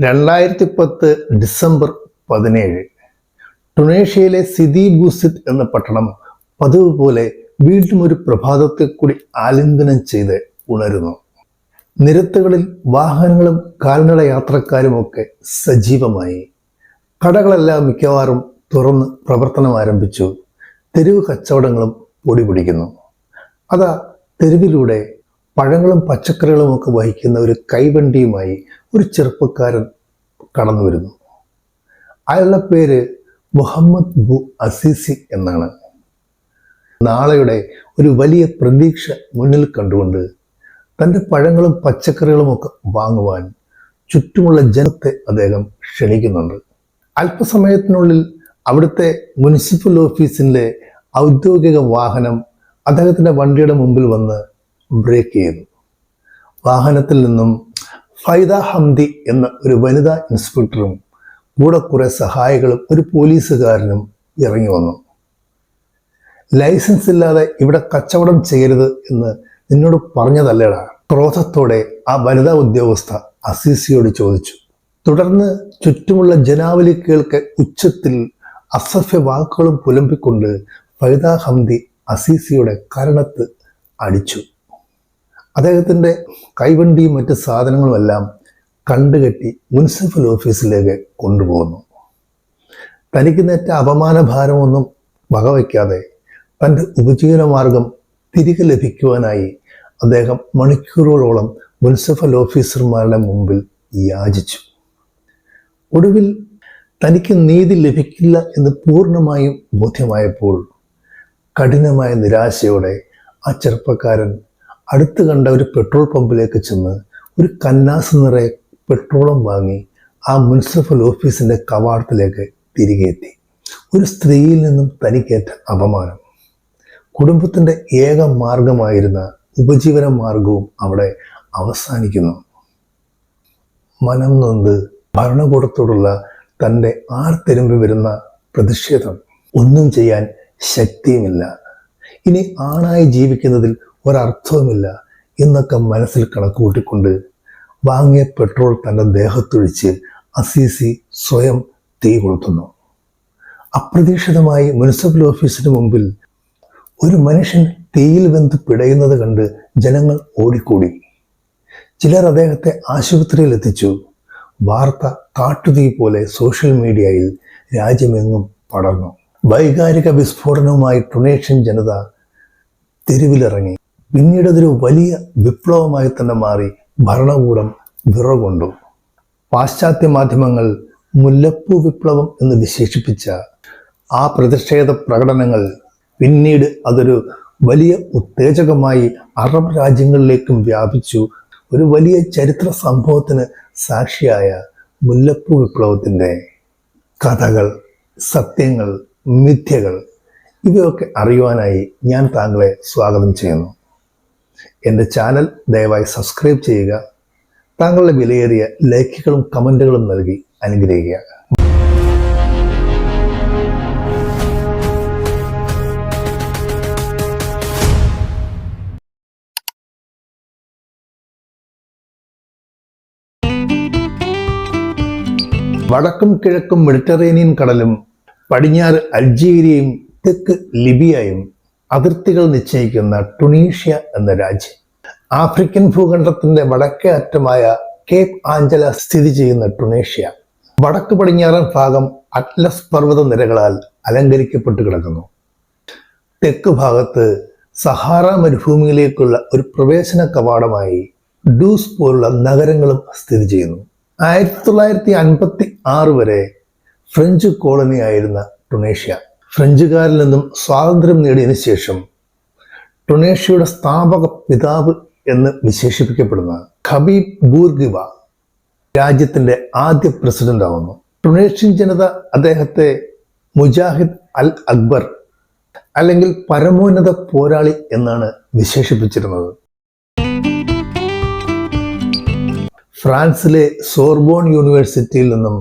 രണ്ടായിരത്തി പത്ത് ഡിസംബർ പതിനേഴ് ടുണേഷ്യയിലെ സിദി ബൂസിറ്റ് എന്ന പട്ടണം പതിവ് പോലെ വീണ്ടും ഒരു പ്രഭാതത്തെ കൂടി ആലിംഗനം ചെയ്ത് ഉണരുന്നു. നിരത്തുകളിൽ വാഹനങ്ങളും കാൽനട യാത്രക്കാരുമൊക്കെ സജീവമായി. കടകളെല്ലാം മിക്കവാറും തുറന്ന് പ്രവർത്തനം ആരംഭിച്ചു. തെരുവ് കച്ചവടങ്ങളും പൊടിപിടിക്കുന്നു. അതാ തെരുവിലൂടെ പഴങ്ങളും പച്ചക്കറികളും ഒക്കെ വഹിക്കുന്ന ഒരു കൈവണ്ടിയുമായി ഒരു ചെറുപ്പക്കാരൻ കടന്നു വരുന്നു. അയാളുടെ പേര് മുഹമ്മദ് ബു അസീസി എന്നാണ്. നാളെയുടെ ഒരു വലിയ പ്രതീക്ഷ മുന്നിൽ കണ്ടുകൊണ്ട് തന്റെ പഴങ്ങളും പച്ചക്കറികളും ഒക്കെ വാങ്ങുവാൻ ചുറ്റുമുള്ള ജനത്തെ അദ്ദേഹം ക്ഷണിക്കുന്നുണ്ട്. അല്പസമയത്തിനുള്ളിൽ അവിടുത്തെ മുനിസിപ്പൽ ഓഫീസിന്റെ ഔദ്യോഗിക വാഹനം അദ്ദേഹത്തിന്റെ വണ്ടിയുടെ മുമ്പിൽ വന്ന് ബ്രേക്ക് ചെയ്തു. വാഹനത്തിൽ നിന്നും ഫൈദ ഹംദി എന്ന ഒരു വനിതാ ഇൻസ്പെക്ടറും കൂടെ കുറെ സഹായികളും ഒരു പോലീസുകാരനും ഇറങ്ങി വന്നു. ലൈസൻസ് ഇല്ലാതെ ഇവിടെ കച്ചവടം ചെയ്യരുത് എന്ന് നിന്നോട് പറഞ്ഞതല്ലേടാ ക്രോധത്തോടെ ആ വനിതാ ഉദ്യോഗസ്ഥ അസീസിയോട് ചോദിച്ചു. തുടർന്ന് ചുറ്റുമുള്ള ജനാവലി കേൾക്കെ ഉച്ചത്തിൽ അസഭ്യ വാക്കുകളും പുലമ്പിക്കൊണ്ട് ഫൈദ ഹംദി അസീസിയുടെ കരണത്ത് അടിച്ചു. അദ്ദേഹത്തിന്റെ കൈവണ്ടിയും മറ്റ് സാധനങ്ങളുമെല്ലാം കണ്ടുകെട്ടി മുനിസിപ്പൽ ഓഫീസിലേക്ക് കൊണ്ടുപോകുന്നു. തനിക്ക് നേറ്റ അപമാനഭാരമൊന്നും വകവയ്ക്കാതെ തന്റെ ഉപജീവനമാർഗം തിരികെ ലഭിക്കുവാനായി അദ്ദേഹം മണിക്കൂറുകളോളം മുനിസിപ്പൽ ഓഫീസർമാരുടെ മുമ്പിൽ യാചിച്ചു. ഒടുവിൽ തനിക്ക് നീതി ലഭിക്കില്ല എന്ന് പൂർണമായും ബോധ്യമായപ്പോൾ കഠിനമായ നിരാശയോടെ ആ ചെറുപ്പക്കാരൻ അടുത്ത് കണ്ട ഒരു പെട്രോൾ പമ്പിലേക്ക് ചെന്ന് ഒരു കന്നാസ് നിറയെ പെട്രോളും വാങ്ങി ആ മുനിസിപ്പൽ ഓഫീസിന്റെ കവാടത്തിലേക്ക് തിരികെ എത്തി. ഒരു സ്ത്രീയിൽ നിന്നും തനിക്കേറ്റ അപമാനം. കുടുംബത്തിന്റെ ഏക മാർഗമായിരുന്ന ഉപജീവന മാർഗവും അവിടെ അവസാനിക്കുന്നു. മനം നൊന്ത് ഭരണകൂടത്തോടുള്ള തന്റെ ആർത്തിരുമ്പി വരുന്ന പ്രതിഷേധം ഒന്നും ചെയ്യാൻ ശക്തിയുമില്ല. ഇനി ആണായി ജീവിക്കുന്നതിൽ ഒരർത്ഥവുമില്ല. എന്നൊക്കെ മനസ്സിൽ കണക്കുകൂട്ടിക്കൊണ്ട് വാങ്ങിയ പെട്രോൾ തന്റെ ദേഹത്തൊഴിച്ച് അസീസി സ്വയം തീ കൊളുത്തുന്നു. അപ്രതീക്ഷിതമായി മുനിസിപ്പൽ ഓഫീസിന് മുമ്പിൽ ഒരു മനുഷ്യൻ തീയിൽ വെന്ത് പിടയുന്നത് കണ്ട് ജനങ്ങൾ ഓടിക്കൂടി. ചിലർ അദ്ദേഹത്തെ ആശുപത്രിയിൽ എത്തിച്ചു. വാർത്ത കാട്ടുതീ പോലെ സോഷ്യൽ മീഡിയയിൽ രാജ്യമെങ്ങും പടർന്നു. വൈകാരിക വിസ്ഫോടനവുമായി ടുണേഷ്യൻ ജനത തെരുവിലിറങ്ങി. പിന്നീട് അതൊരു വലിയ വിപ്ലവമായി തന്നെ മാറി ഭരണകൂടം വിറകൊണ്ടു. പാശ്ചാത്യ മാധ്യമങ്ങൾ മുല്ലപ്പൂ വിപ്ലവം എന്ന് വിശേഷിപ്പിച്ച ആ പ്രതിഷേധ പ്രകടനങ്ങൾ പിന്നീട് അതൊരു വലിയ ഉത്തേജകമായി അറബ് രാജ്യങ്ങളിലേക്കും വ്യാപിച്ചു. ഒരു വലിയ ചരിത്ര സംഭവത്തിന് സാക്ഷിയായ മുല്ലപ്പൂ വിപ്ലവത്തിന്റെ കഥകൾ സത്യങ്ങൾ മിഥ്യകൾ ഇവയൊക്കെ അറിയുവാനായി ഞാൻ താങ്കളെ സ്വാഗതം ചെയ്യുന്നു. എന്റെ ചാനൽ ദയവായി സബ്സ്ക്രൈബ് ചെയ്യുക. താങ്കളുടെ വിലയേറിയ ലൈക്കുകളും കമന്റുകളും നൽകി അനുഗ്രഹിക്കുക. വടക്കും കിഴക്കും മെഡിറ്ററേനിയൻ കടലും പടിഞ്ഞാറ് അൾജീരിയയും തെക്ക് ലിബിയയും അതിർത്തികൾ നിശ്ചയിക്കുന്ന ടുണീഷ്യ എന്ന രാജ്യം. ആഫ്രിക്കൻ ഭൂഖണ്ഡത്തിന്റെ വടക്കേ അറ്റമായ കേപ്പ് ആഞ്ചല സ്ഥിതി ചെയ്യുന്ന ടുണേഷ്യ. വടക്ക് പടിഞ്ഞാറൻ ഭാഗം അറ്റ്ലസ് പർവത നിരകളാൽ അലങ്കരിക്കപ്പെട്ട് കിടക്കുന്നു. തെക്ക് ഭാഗത്ത് സഹാറ മരുഭൂമിയിലേക്കുള്ള ഒരു പ്രവേശന കവാടമായി ഡൂസ് പോലുള്ള നഗരങ്ങളും സ്ഥിതി ചെയ്യുന്നു. ആയിരത്തി തൊള്ളായിരത്തി അൻപത്തി ആറ് വരെ ഫ്രഞ്ച് കോളനിയായിരുന്ന ടുണേഷ്യ. ഫ്രഞ്ചുകാരിൽ നിന്നും സ്വാതന്ത്ര്യം നേടിയതിനു ശേഷം ടൊണേഷ്യയുടെ സ്ഥാപക പിതാവ് എന്ന് വിശേഷിപ്പിക്കപ്പെടുന്ന ഖബീബ് ബൂർഗിവ രാജ്യത്തിന്റെ ആദ്യ പ്രസിഡന്റ് ആവുന്നു. ടുണേഷ്യൻ ജനത അദ്ദേഹത്തെ മുജാഹിദ് അൽ അക്ബർ അല്ലെങ്കിൽ പരമോന്നത പോരാളി എന്നാണ് വിശേഷിപ്പിച്ചിരുന്നത്. ഫ്രാൻസിലെ സോർബോൺ യൂണിവേഴ്സിറ്റിയിൽ നിന്നും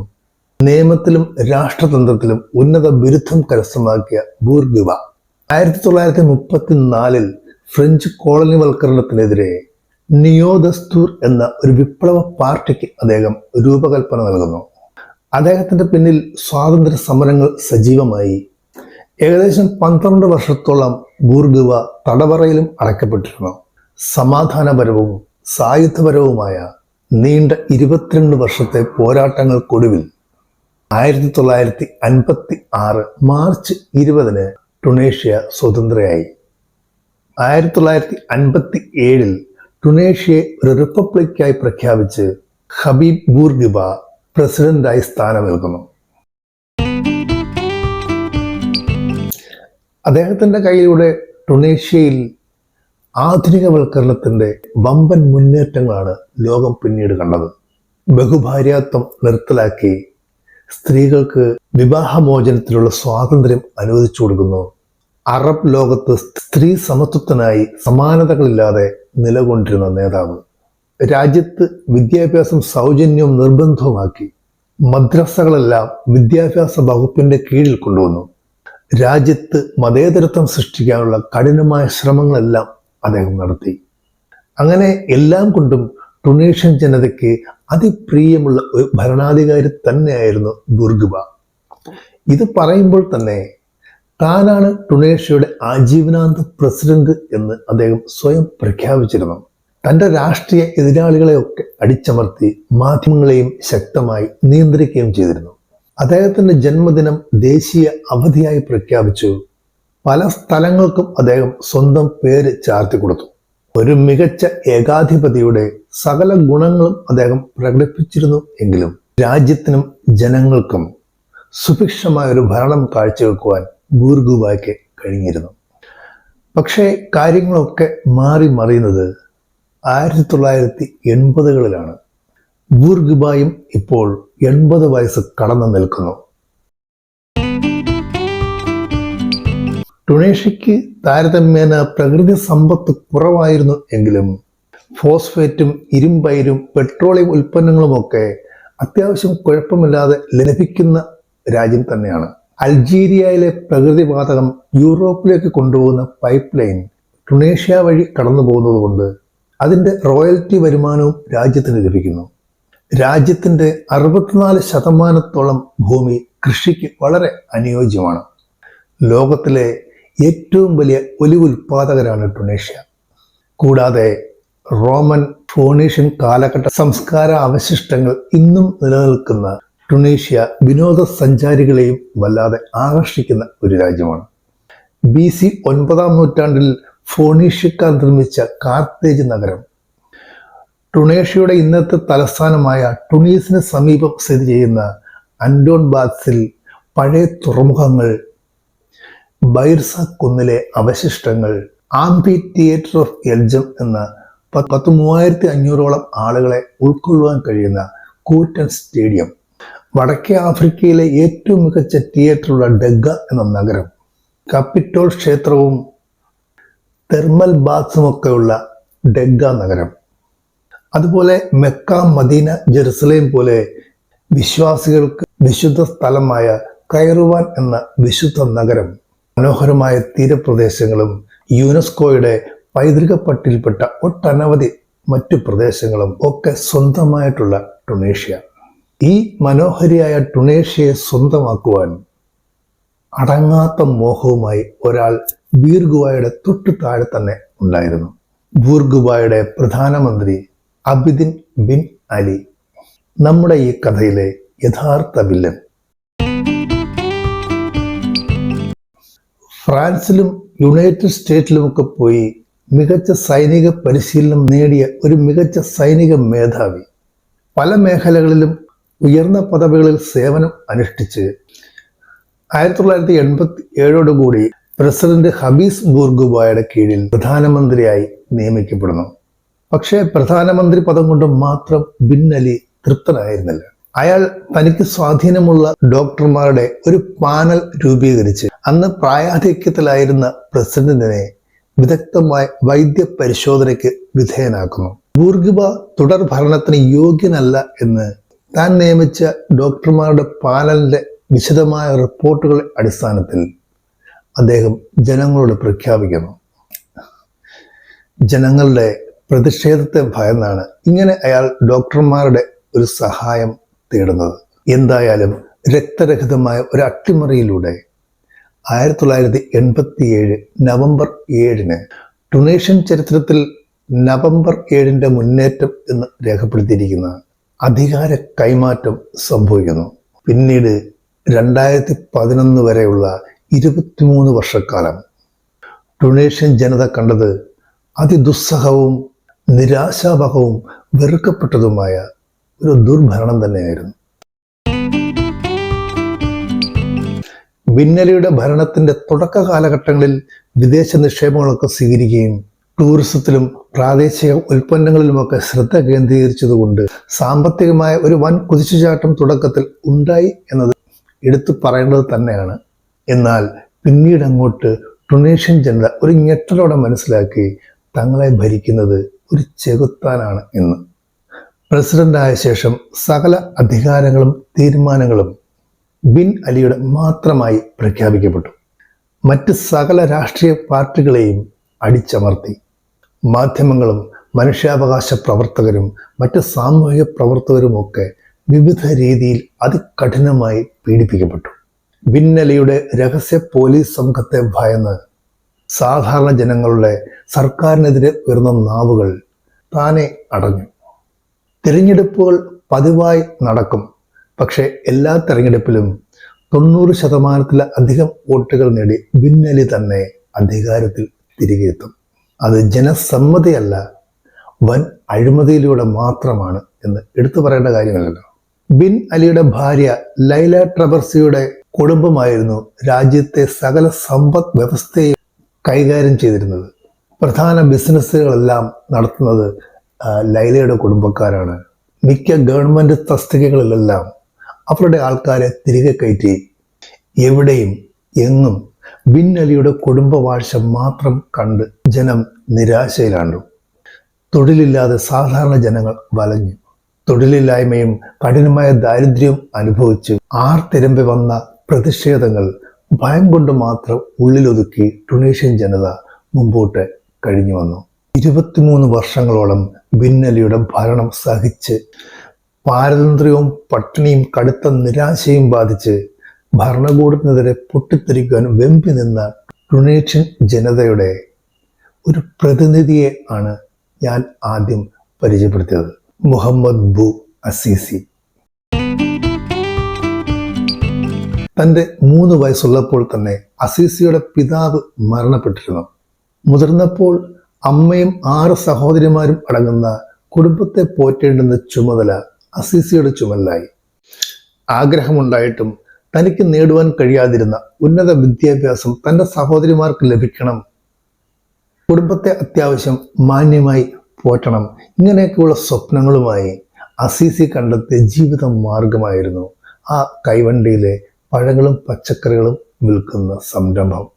നിയമത്തിലും രാഷ്ട്രതന്ത്രത്തിലും ഉന്നത ബിരുദം കരസ്ഥമാക്കിയ ബൂർഗുവ ആയിരത്തി തൊള്ളായിരത്തി മുപ്പത്തിനാലിൽ ഫ്രഞ്ച് കോളനിവൽക്കരണത്തിനെതിരെ നിയോദസ്തൂർ എന്ന ഒരു വിപ്ലവ പാർട്ടിക്ക് അദ്ദേഹം രൂപകൽപ്പന നൽകുന്നു. അദ്ദേഹത്തിന്റെ പിന്നിൽ സ്വാതന്ത്ര്യ സമരങ്ങൾ സജീവമായി. ഏകദേശം പന്ത്രണ്ട് വർഷത്തോളം ബൂർഗുവ തടവറയിലും അടയ്ക്കപ്പെട്ടിരുന്നു. സമാധാനപരവും സായുധപരവുമായ നീണ്ട ഇരുപത്തിരണ്ട് വർഷത്തെ പോരാട്ടങ്ങൾക്കൊടുവിൽ ആയിരത്തി തൊള്ളായിരത്തി അൻപത്തി ആറ് മാർച്ച് ഇരുപതിന് ടുണേഷ്യ സ്വതന്ത്രയായി. ആയിരത്തി തൊള്ളായിരത്തി അൻപത്തി ഏഴിൽ ടുണേഷ്യയെ ഒരു റിപ്പബ്ലിക്കായി പ്രഖ്യാപിച്ച് ഹബീബ് ബൂർഗിബ പ്രസിഡന്റായി സ്ഥാനമേൽക്കുന്നു. അദ്ദേഹത്തിന്റെ കയ്യിലൂടെ ടുണേഷ്യയിൽ ആധുനികവൽക്കരണത്തിന്റെ വമ്പൻ മുന്നേറ്റങ്ങളാണ് ലോകം പിന്നീട് കണ്ടത്. ബഹുഭാര്യാത്വം നിർത്തലാക്കി സ്ത്രീകൾക്ക് വിവാഹമോചനത്തിലുള്ള സ്വാതന്ത്ര്യം അനുവദിച്ചു കൊടുക്കുന്നു. അറബ് ലോകത്ത് സ്ത്രീ സമത്വത്തിനായി സമാനതകളില്ലാതെ നിലകൊണ്ടിരുന്ന നേതാവ്. രാജ്യത്ത് വിദ്യാഭ്യാസം സൗജന്യവും നിർബന്ധവുമാക്കി മദ്രസകളെല്ലാം വിദ്യാഭ്യാസ വകുപ്പിന്റെ കീഴിൽ കൊണ്ടുവന്നു. രാജ്യത്ത് മതേതരത്വം സൃഷ്ടിക്കാനുള്ള കഠിനമായ ശ്രമങ്ങളെല്ലാം അദ്ദേഹം നടത്തി. അങ്ങനെ എല്ലാം കൊണ്ടും ടുണേഷ്യൻ ജനതയ്ക്ക് അതിപ്രിയമുള്ള ഒരു ഭരണാധികാരി തന്നെയായിരുന്നു ദുർഗുബ. ഇത് പറയുമ്പോൾ തന്നെ താനാണ് ടുണേഷ്യയുടെ ആജീവനാന്ത പ്രസിഡന്റ് എന്ന് അദ്ദേഹം സ്വയം പ്രഖ്യാപിച്ചിരുന്നു. തന്റെ രാഷ്ട്രീയ എതിരാളികളെയൊക്കെ അടിച്ചമർത്തി മാധ്യമങ്ങളെയും ശക്തമായി നിയന്ത്രിക്കുകയും ചെയ്തിരുന്നു. അദ്ദേഹത്തിന്റെ ജന്മദിനം ദേശീയ അവധിയായി പ്രഖ്യാപിച്ചു. പല സ്ഥലങ്ങൾക്കും അദ്ദേഹം സ്വന്തം പേര് ചാർത്തി കൊടുത്തു. ഒരു മികച്ച ഏകാധിപതിയുടെ സകല ഗുണങ്ങളും അദ്ദേഹം പ്രകടിപ്പിച്ചിരുന്നു എങ്കിലും രാജ്യത്തിനും ജനങ്ങൾക്കും സുഭിക്ഷമായ ഒരു ഭരണം കാഴ്ചവെക്കുവാൻ ബൂർഗുബായ്ക്ക് കഴിഞ്ഞിരുന്നു. പക്ഷേ കാര്യങ്ങളൊക്കെ മാറി മറിയുന്നത് ആയിരത്തി തൊള്ളായിരത്തി എൺപതുകളിലാണ് ബൂർഗുബായും ഇപ്പോൾ എൺപത് വയസ്സ് കടന്നു നിൽക്കുന്നു. ടുണേഷ്യക്ക് താരതമ്യേന പ്രകൃതി സമ്പത്ത് കുറവായിരുന്നു എങ്കിലും ഫോസ്ഫേറ്റും ഇരുമ്പയിരും പെട്രോളിയം ഉൽപ്പന്നങ്ങളുമൊക്കെ അത്യാവശ്യം കുഴപ്പമില്ലാതെ ലഭിക്കുന്ന രാജ്യം തന്നെയാണ്. അൾജീരിയയിലെ പ്രകൃതിവാതകം യൂറോപ്പിലേക്ക് കൊണ്ടുപോകുന്ന പൈപ്പ് ലൈൻ ടുണേഷ്യ വഴി കടന്നു പോകുന്നതുകൊണ്ട് അതിന്റെ റോയൽറ്റി വരുമാനവും രാജ്യത്തിന് ലഭിക്കുന്നു. രാജ്യത്തിന്റെ അറുപത്തിനാല് ശതമാനത്തോളം ഭൂമി കൃഷിക്ക് വളരെ അനുയോജ്യമാണ്. ലോകത്തിലെ ഏറ്റവും വലിയ ഒലിവ് ഉൽപാദകരാണ് ടുണേഷ്യ കൂടാതെ റോമൻ ഫോണീഷ്യൻ കാലഘട്ട സംസ്കാര അവശിഷ്ടങ്ങൾ ഇന്നും നിലനിൽക്കുന്ന ടുണീഷ്യ വിനോദസഞ്ചാരികളെയും വല്ലാതെ ആകർഷിക്കുന്ന ഒരു രാജ്യമാണ്. ബി സി ഒൻപതാം നൂറ്റാണ്ടിൽ ഫോണീഷ്യക്കാർ നിർമ്മിച്ച കാർത്തേജ് നഗരം ടുണേഷ്യയുടെ ഇന്നത്തെ തലസ്ഥാനമായ ടുണീസിന് സമീപം സ്ഥിതി ചെയ്യുന്ന അൻഡോൺ ബാത്സിൽ പഴയ തുറമുഖങ്ങൾ ബൈർസ കുന്നിലെ അവശിഷ്ടങ്ങൾ ആംപി തിയേറ്റർ ഓഫ് എൽജം എന്ന പത്ത് മൂവായിരത്തി അഞ്ഞൂറോളം ആളുകളെ ഉൾക്കൊള്ളുവാൻ കഴിയുന്ന കൂറ്റൻ സ്റ്റേഡിയം വടക്കേ ആഫ്രിക്കയിലെ ഏറ്റവും മികച്ച തിയേറ്ററുള്ള ഡെഗ എന്ന നഗരം കപ്പിറ്റോൾ ക്ഷേത്രവും തെർമൽ ബാത്സുമൊക്കെയുള്ള ഡെഗ നഗരം അതുപോലെ മെക്ക മദീന ജെറുസലേം പോലെ വിശ്വാസികൾക്ക് വിശുദ്ധ സ്ഥലമായ കൈറുവാൻ എന്ന വിശുദ്ധ നഗരം. മനോഹരമായ തീരപ്രദേശങ്ങളും യുനെസ്കോയുടെ പൈതൃക പട്ടിയിൽപ്പെട്ട ഒട്ടനവധി മറ്റു പ്രദേശങ്ങളും ഒക്കെ സ്വന്തമായിട്ടുള്ള ടുണേഷ്യ. ഈ മനോഹരിയായ ടുണേഷ്യയെ സ്വന്തമാക്കുവാൻ അടങ്ങാത്ത മോഹവുമായി ഒരാൾ ബീർഗുവായുടെ തൊട്ടു താഴെ തന്നെ ഉണ്ടായിരുന്നു. ബൂർഗുബായുടെ പ്രധാനമന്ത്രി അബിദിൻ ബിൻ അലി. നമ്മുടെ ഈ കഥയിലെ യഥാർത്ഥ വില്ലൻ ഫ്രാൻസിലും യുണൈറ്റഡ് സ്റ്റേറ്റിലുമൊക്കെ പോയി മികച്ച സൈനിക പരിശീലനം നേടിയ ഒരു മികച്ച സൈനിക മേധാവി. പല മേഖലകളിലും ഉയർന്ന പദവികളിൽ സേവനം അനുഷ്ഠിച്ച് ആയിരത്തി തൊള്ളായിരത്തി എൺപത്തി ഏഴോടുകൂടി പ്രസിഡന്റ് ഹബീസ് ബൂർഗുബായുടെ കീഴിൽ പ്രധാനമന്ത്രിയായി നിയമിക്കപ്പെടുന്നു. പക്ഷേ പ്രധാനമന്ത്രി പദം കൊണ്ട് മാത്രം ബിന്നലി തൃപ്തനായിരുന്നില്ല. അയാൾ തനിക്ക് സ്വാധീനമുള്ള ഡോക്ടർമാരുടെ ഒരു പാനൽ രൂപീകരിച്ച് അന്ന് പ്രായാധിക്യത്തിലായിരുന്ന പ്രസിഡന്റിനെ വിദഗ്ധമായ വൈദ്യ പരിശോധനയ്ക്ക് വിധേയനാക്കുന്നു. ബൂർഗിബ തുടർ ഭരണത്തിന് യോഗ്യനല്ല എന്ന് താൻ നിയമിച്ച ഡോക്ടർമാരുടെ പാനലിന്റെ വിശദമായ റിപ്പോർട്ടുകളുടെ അടിസ്ഥാനത്തിൽ അദ്ദേഹം ജനങ്ങളോട് പ്രഖ്യാപിക്കുന്നു. ജനങ്ങളുടെ പ്രതിഷേധത്തെ ഭയന്നാണ് ഇങ്ങനെ അയാൾ ഡോക്ടർമാരുടെ ഒരു സഹായം തേടുന്നത്. എന്തായാലും രക്തരഹിതമായ ഒരു അട്ടിമറിയിലൂടെ ആയിരത്തി തൊള്ളായിരത്തി എൺപത്തി ഏഴ് നവംബർ ഏഴിന് ടുണേഷ്യൻ ചരിത്രത്തിൽ നവംബർ ഏഴിന്റെ മുന്നേറ്റം എന്ന് രേഖപ്പെടുത്തിയിരിക്കുന്ന അധികാര കൈമാറ്റം സംഭവിക്കുന്നു. പിന്നീട് രണ്ടായിരത്തി പതിനൊന്ന് വരെയുള്ള ഇരുപത്തിമൂന്ന് വർഷക്കാലം ടുണേഷ്യൻ ജനത കണ്ടത് അതിദുസ്സഹവും നിരാശാവഹവും വെറുക്കപ്പെട്ടതുമായ ഒരു ദുർഭരണം തന്നെയായിരുന്നു. ബിന്നലിയുടെ ഭരണത്തിന്റെ തുടക്ക കാലഘട്ടങ്ങളിൽ വിദേശ നിക്ഷേപങ്ങളൊക്കെ സ്വീകരിക്കുകയും ടൂറിസത്തിലും പ്രാദേശിക ഉൽപ്പന്നങ്ങളിലുമൊക്കെ ശ്രദ്ധ കേന്ദ്രീകരിച്ചതുകൊണ്ട് സാമ്പത്തികമായ ഒരു വൻ കുതിച്ചുചാട്ടം തുടക്കത്തിൽ ഉണ്ടായി എന്നത് എടുത്തു പറയേണ്ടത് തന്നെയാണ്. എന്നാൽ പിന്നീട് അങ്ങോട്ട് ടുണേഷ്യൻ ജനത ഒരു ഞെട്ടലോടെ മനസ്സിലാക്കി തങ്ങളെ ഭരിക്കുന്നത് ഒരു ചെകുത്താനാണ് എന്ന്. പ്രസിഡന്റായ ശേഷം സകല അധികാരങ്ങളും തീരുമാനങ്ങളും ബിൻ അലിയുടെ മാത്രമായി പ്രഖ്യാപിക്കപ്പെട്ടു. മറ്റ് സകല രാഷ്ട്രീയ പാർട്ടികളെയും അടിച്ചമർത്തി. മാധ്യമങ്ങളും മനുഷ്യാവകാശ പ്രവർത്തകരും മറ്റ് സാമൂഹിക പ്രവർത്തകരുമൊക്കെ വിവിധ രീതിയിൽ അതികഠിനമായി പീഡിപ്പിക്കപ്പെട്ടു. ബിൻ അലിയുടെ രഹസ്യ പോലീസ് സംഘത്തെ ഭയന്ന് സാധാരണ ജനങ്ങളുടെ സർക്കാരിനെതിരെ ഉയർന്ന നാവുകൾ താനെ അടഞ്ഞു. തിരഞ്ഞെടുപ്പുകൾ പതിവായി നടക്കും. പക്ഷേ എല്ലാ തെരഞ്ഞെടുപ്പിലും തൊണ്ണൂറ് ശതമാനത്തിലധികം വോട്ടുകൾ നേടി ഭിന്നലി തന്നെ അധികാരത്തിൽ തിരികെ എത്തും. അത് ജനസമ്മതിയല്ല വൻ അഴിമതിയിലൂടെ മാത്രമാണ് എന്ന് എടുത്തു പറയേണ്ട കാര്യമല്ലല്ലോ. ബിൻ അലിയുടെ ഭാര്യ ലൈല ട്രബർസിയുടെ കുടുംബമായിരുന്നു രാജ്യത്തെ സകല സമ്പദ് വ്യവസ്ഥയെ കൈകാര്യം ചെയ്തിരുന്നത്. പ്രധാന ബിസിനസ്സുകളെല്ലാം നടത്തുന്നത് ലൈലയുടെ കുടുംബക്കാരാണ്. മിക്ക ഗവൺമെന്റ് തസ്തികകളിലെല്ലാം അവരുടെ ആൾക്കാരെ തിരികെ കയറ്റി എവിടെയും എന്നും ബിൻ അലിയുടെ കുടുംബവാഴ്ച മാത്രം കണ്ട് ജനം നിരാശയിലാണ്ടു. തൊഴിലില്ലാതെ സാധാരണ ജനങ്ങൾ വലഞ്ഞു. തൊഴിലില്ലായ്മയും കഠിനമായ ദാരിദ്ര്യവും അനുഭവിച്ചു ആർത്തിരമ്പി വന്ന പ്രതിഷേധങ്ങൾ ഭയം കൊണ്ട് മാത്രം ഉള്ളിലൊതുക്കി ടുണീഷ്യൻ ജനത മുമ്പോട്ട് കഴിഞ്ഞു വന്നു. ഇരുപത്തിമൂന്ന് വർഷങ്ങളോളം ബിന്നലിയുടെ ഭരണം സഹിച്ച് പാരതന്ത്ര്യവും പട്ടിണിയും കടുത്ത നിരാശയും ബാധിച്ച് ഭരണകൂടത്തിനെതിരെ പൊട്ടിത്തെറിക്കാൻ വെമ്പി നിന്ന ടുണേഷ്യൻ ജനതയുടെ ഒരു പ്രതിനിധിയെ ആണ് ഞാൻ ആദ്യം പരിചയപ്പെടുത്തിയത്. മുഹമ്മദ് ബു അസീസി. തന്റെ മൂന്ന് വയസ്സുള്ളപ്പോൾ തന്നെ അസീസിയുടെ പിതാവ് മരണപ്പെട്ടിരുന്നു. മുതിർന്നപ്പോൾ അമ്മയും ആറ് സഹോദരിമാരും അടങ്ങുന്ന കുടുംബത്തെ പോറ്റേണ്ടുന്ന ചുമതല അസീസിയുടെ ചുമലായി ആഗ്രഹമുണ്ടായിട്ടും തനിക്ക് നേടുവാൻ കഴിയാതിരുന്ന ഉന്നത വിദ്യാഭ്യാസം തന്റെ സഹോദരിമാർക്ക് ലഭിക്കണം. കുടുംബത്തെ അത്യാവശ്യം മാന്യമായി പോറ്റണം. ഇങ്ങനെയൊക്കെയുള്ള സ്വപ്നങ്ങളുമായി അസീസി കണ്ടെത്തിയ ജീവിത മാർഗമായിരുന്നു ആ കൈവണ്ടിയിലെ പഴങ്ങളും പച്ചക്കറികളും വിൽക്കുന്ന സംരംഭം.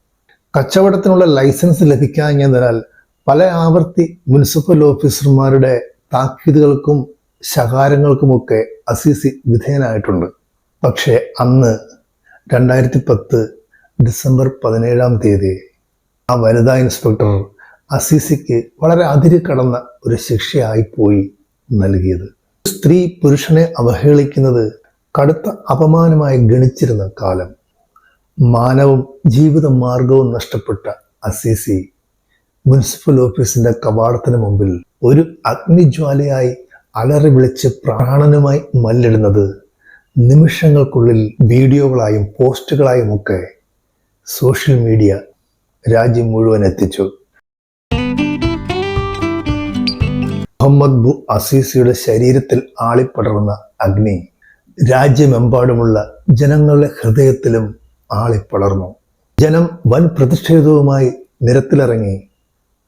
കച്ചവടത്തിനുള്ള ലൈസൻസ് ലഭിക്കാഞ്ഞതിനാൽ പല ആവർത്തി മുനിസിപ്പൽ ഓഫീസർമാരുടെ താക്കീതുകൾക്കും ശകാരങ്ങൾക്കുമൊക്കെ അസീസി വിധേയനായിട്ടുണ്ട്. പക്ഷേ അന്ന് രണ്ടായിരത്തി പത്ത് ഡിസംബർ പതിനേഴാം തീയതി ആ വനിതാ ഇൻസ്പെക്ടർ അസീസിക്ക് വളരെ അതിര് കടന്ന ഒരു ശിക്ഷയായിപ്പോയി നൽകിയത്. സ്ത്രീ പുരുഷനെ അവഹേളിക്കുന്നത് കടുത്ത അപമാനമായി ഗണിച്ചിരുന്ന കാലം. മാനവും ജീവിത മാർഗവും നഷ്ടപ്പെട്ട അസീസി മുനിസിപ്പൽ ഓഫീസിന്റെ കവാടത്തിന് മുമ്പിൽ ഒരു അഗ്നിജ്വാലയായി അലറി വിളിച്ച് പ്രാണനുമായി മല്ലിടുന്നത് നിമിഷങ്ങൾക്കുള്ളിൽ വീഡിയോകളായും പോസ്റ്റുകളായും ഒക്കെ സോഷ്യൽ മീഡിയ രാജ്യം മുഴുവൻ എത്തിച്ചു. മുഹമ്മദ് ബു അസീസിയുടെ ശരീരത്തിൽ ആളിപ്പടർന്ന അഗ്നി രാജ്യമെമ്പാടുമുള്ള ജനങ്ങളുടെ ഹൃദയത്തിലും ആളിപ്പടർന്നു. ജനം വൻ പ്രതിഷേധവുമായി നിരത്തിലിറങ്ങി.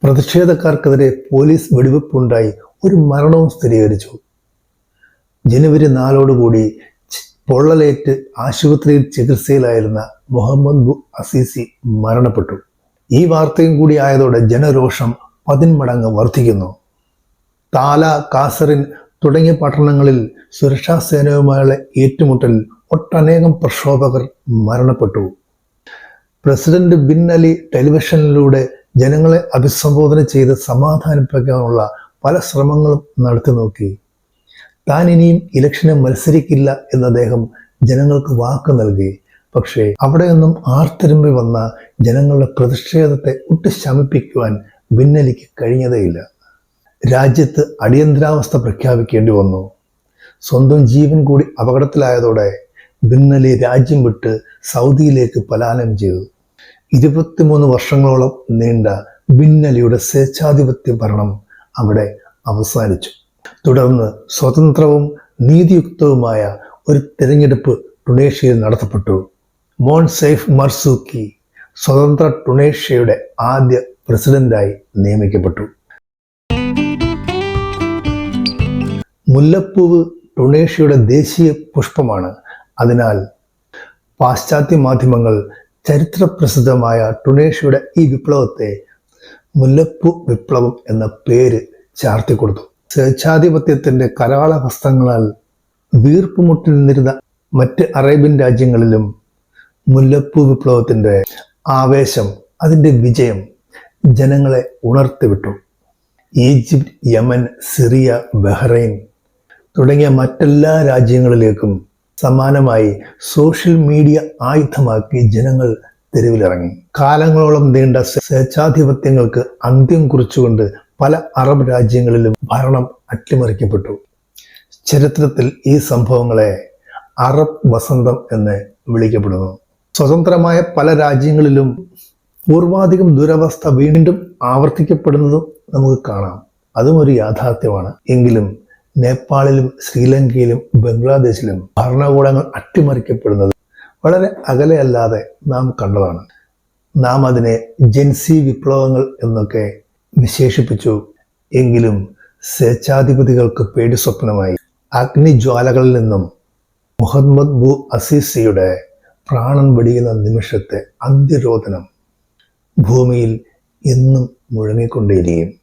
പ്രതിഷേധക്കാർക്കെതിരെ പോലീസ് വെടിവെപ്പുണ്ടായി. ഒരു മരണവും സ്ഥിരീകരിച്ചു. ജനുവരി നാലോടുകൂടി പൊള്ളലേറ്റ് ആശുപത്രിയിൽ ചികിത്സയിലായിരുന്ന മുഹമ്മദ് ബു അസീസി മരണപ്പെട്ടു. ഈ വാർത്തയും കൂടി ആയതോടെ ജനരോഷം പതിന്മടങ്ങ് വർദ്ധിക്കുന്നു. താല കാസറിൻ തുടങ്ങിയ പട്ടണങ്ങളിൽ സുരക്ഷാ സേനയുമായുള്ള ഏറ്റുമുട്ടൽ ഒട്ടനേകം പ്രക്ഷോഭകർ മരണപ്പെട്ടു. പ്രസിഡന്റ് ബിൻ അലി ടെലിവിഷനിലൂടെ ജനങ്ങളെ അഭിസംബോധന ചെയ്ത് സമാധാനിപ്പിക്കാനുള്ള പല ശ്രമങ്ങളും നടത്തി നോക്കി. താൻ ഇനിയും ഇലക്ഷന് മത്സരിക്കില്ല എന്ന് അദ്ദേഹം ജനങ്ങൾക്ക് വാക്ക് നൽകി. പക്ഷേ അവിടെ നിന്നും ആർത്തിരുമ്പി വന്ന ജനങ്ങളുടെ പ്രതിഷേധത്തെ ഒട്ടിശമിപ്പിക്കുവാൻ ഭിന്നലിക്ക് കഴിഞ്ഞതേയില്ല. രാജ്യത്ത് അടിയന്തരാവസ്ഥ പ്രഖ്യാപിക്കേണ്ടി വന്നു. സ്വന്തം ജീവൻ കൂടി അപകടത്തിലായതോടെ ഭിന്നലി രാജ്യം വിട്ട് സൗദിയിലേക്ക് പലായനം ചെയ്തു. ഇരുപത്തിമൂന്ന് വർഷങ്ങളോളം നീണ്ട ഭിന്നലിയുടെ സ്വേച്ഛാധിപത്യ ഭരണം അവിടെ അവസാനിച്ചു. തുടർന്ന് സ്വതന്ത്രവും നീതിയുക്തവുമായ ഒരു തിരഞ്ഞെടുപ്പ് ടുണേഷ്യയിൽ നടത്തപ്പെട്ടു. സെയ്ഫ് മർസൂക്കി സ്വതന്ത്ര ടുണേഷ്യയുടെ ആദ്യ പ്രസിഡന്റായി നിയമിക്കപ്പെട്ടു. മുല്ലപ്പൂവ് ടുണേഷ്യയുടെ ദേശീയ പുഷ്പമാണ്. അതിനാൽ പാശ്ചാത്യ മാധ്യമങ്ങൾ ചരിത്രപ്രസിദ്ധമായ ടുണേഷ്യയുടെ ഈ വിപ്ലവത്തെ മുല്ലപ്പൂ വിപ്ലവം എന്ന പേര് ചാർത്തി കൊടുത്തു. സ്വേച്ഛാധിപത്യത്തിന്റെ കരാള ഹസ്തങ്ങളാൽ വീർപ്പുമുട്ടി നിന്നിരുന്ന മറ്റ് അറേബ്യൻ രാജ്യങ്ങളിലും മുല്ലപ്പൂ വിപ്ലവത്തിന്റെ ആവേശം അതിന്റെ വിജയം ജനങ്ങളെ ഉണർത്തിവിട്ടു. ഈജിപ്ത് യമൻ സിറിയ ബഹ്റൈൻ തുടങ്ങിയ മറ്റെല്ലാ രാജ്യങ്ങളിലേക്കും സമാനമായി സോഷ്യൽ മീഡിയ ആയുധമാക്കി ജനങ്ങൾ തെരുവിലിറങ്ങി. കാലങ്ങളോളം നീണ്ട സ്വേച്ഛാധിപത്യങ്ങൾക്ക് അന്ത്യം കുറിച്ചുകൊണ്ട് പല അറബ് രാജ്യങ്ങളിലും ഭരണം അട്ടിമറിക്കപ്പെട്ടു. ചരിത്രത്തിൽ ഈ സംഭവങ്ങളെ അറബ് വസന്തം എന്ന് വിളിക്കപ്പെടുന്നു. സ്വതന്ത്രമായ പല രാജ്യങ്ങളിലും പൂർവാധികം ദുരവസ്ഥ വീണ്ടും ആവർത്തിക്കപ്പെടുന്നതും നമുക്ക് കാണാം. അതും ഒരു യാഥാർത്ഥ്യമാണ്. എങ്കിലും നേപ്പാളിലും ശ്രീലങ്കയിലും ബംഗ്ലാദേശിലും ഭരണകൂടങ്ങൾ അട്ടിമറിക്കപ്പെടുന്നത് വളരെ അകലെയല്ലാതെ നാം കണ്ടതാണ്. നാം അതിനെ ജെൻസി വിപ്ലവങ്ങൾ എന്നൊക്കെ വിശേഷിപ്പിച്ചു. എങ്കിലും സ്വേച്ഛാധിപതികൾക്ക് പേടി സ്വപ്നമായി. അഗ്നിജ്വാലകളിൽ നിന്നും മുഹമ്മദ് ബു അസീസിയുടെ പ്രാണൻ വെടിയുന്ന നിമിഷത്തെ അന്ത്യരോധനം ഭൂമിയിൽ എന്നും മുഴങ്ങിക്കൊണ്ടേയിരിക്കും.